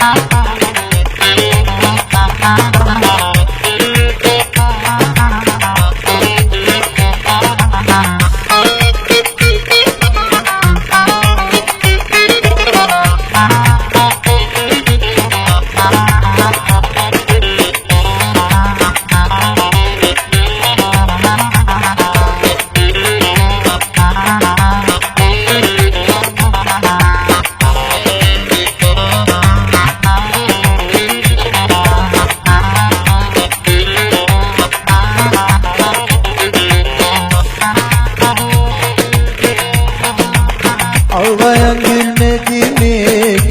Ağlayan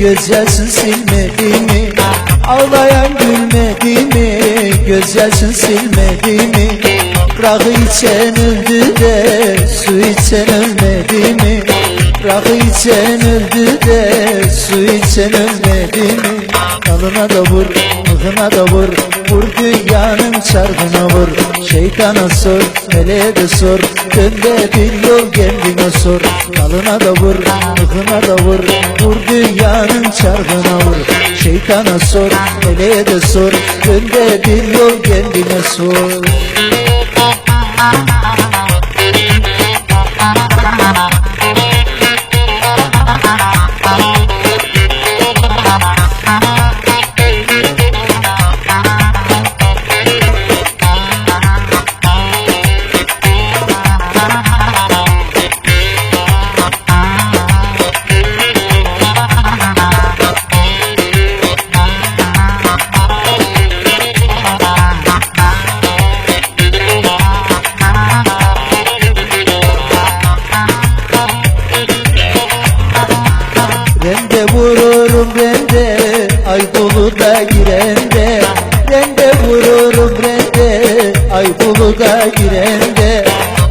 Gözyaşın silmedi mi? Ağlayan gülmedi mi? Gözyaşın silmedi mi? Rakı içen öldü de Su içen ölmedi mi? Rakı içen öldü de Su içen ölmedi mi? Dalına da vur, mıhına da vur. Vur dünyanın çarkına vur Şeytana sor, meleğe de sor. Dön de bir yol kendine sor. Dalına da vur, mıhına da vur. Vur dünyanın çarkına vur. Şeytana sor, meleğe de sor. Dön de bir yol kendine sor. Ben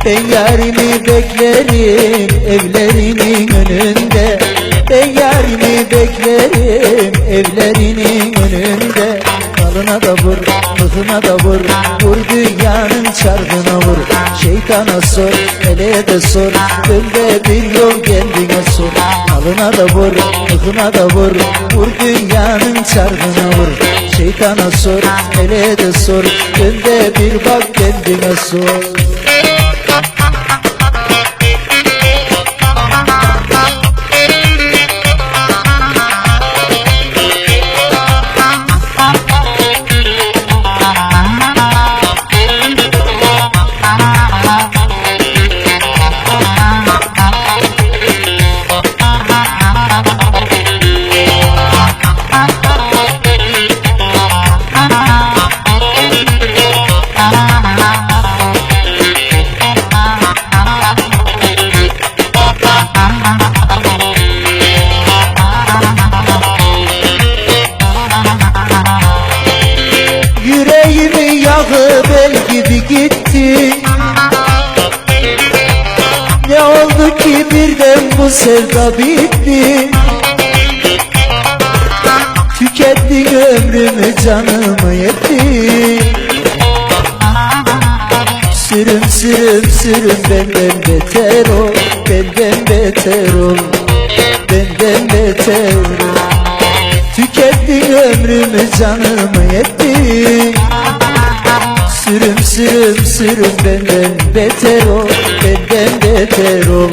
Ben yarimi beklerim Evlerinin önünde? Ben yarimi beklerim Evlerinin önünde? Dalına da vur, mıhına da vur Vur dünyanın çarkına vur. Şeytana sor, meleğe de sor Dön de bir yol kendine sor. Alına da vur, mıhına da vur Vur dünyanın çarkına vur. Şeytana sor, meleğe de sor Dön de bir bak kendine sor gitti. Ne oldu ki birden bu sevda bitti? Tükettin ömrümü canımı yetti. Sürüm sürüm sürüm benden beter ol Benden beter ol Benden beter ol. Tükettin ömrümü canımı yetti Sürüm sürüm sürüm benden beter ol Benden beter ol.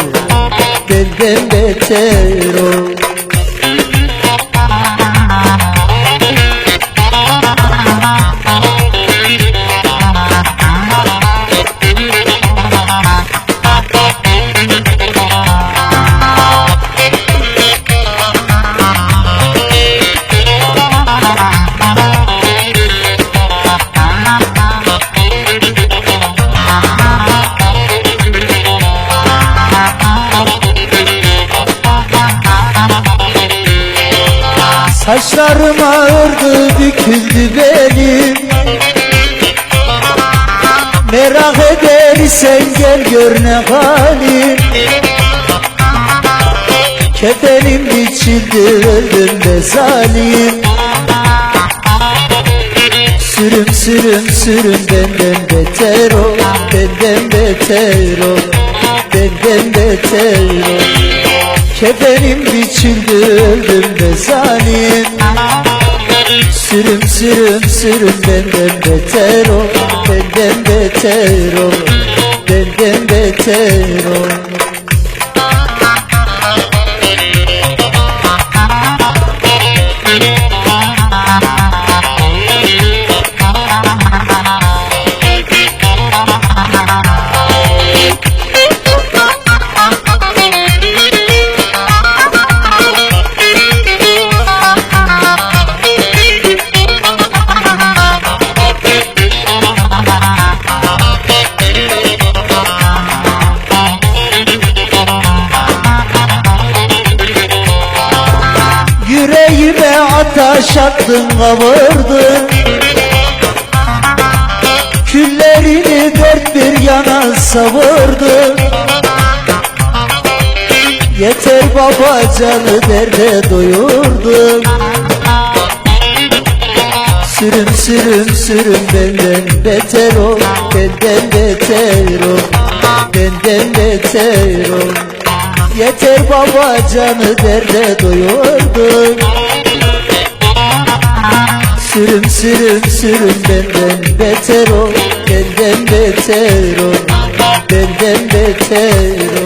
Benden beter ol Saçlarıma örgü büküldü benim Merak edersen gel gör ne halim. Kefenim biçildi öldüm de zalim. Sürüm sürüm sürüm benden beter ol Benden beter ol Benden beter ol Kefenim biçildir mezanin Sürüm sürüm sürüm benden beter ol Benden beter ol Benden beter ol. Attın kavurdun Küllerini dört bir yana savurdun. Yeter baba canı derde doyurdun. Sürüm sürüm sürüm benden beter ol Benden beter ol Benden beter ol. Yeter baba canı derde doyurdun Sürüm sürüm sürüm benden beter ol Benden beter ol Benden beter ol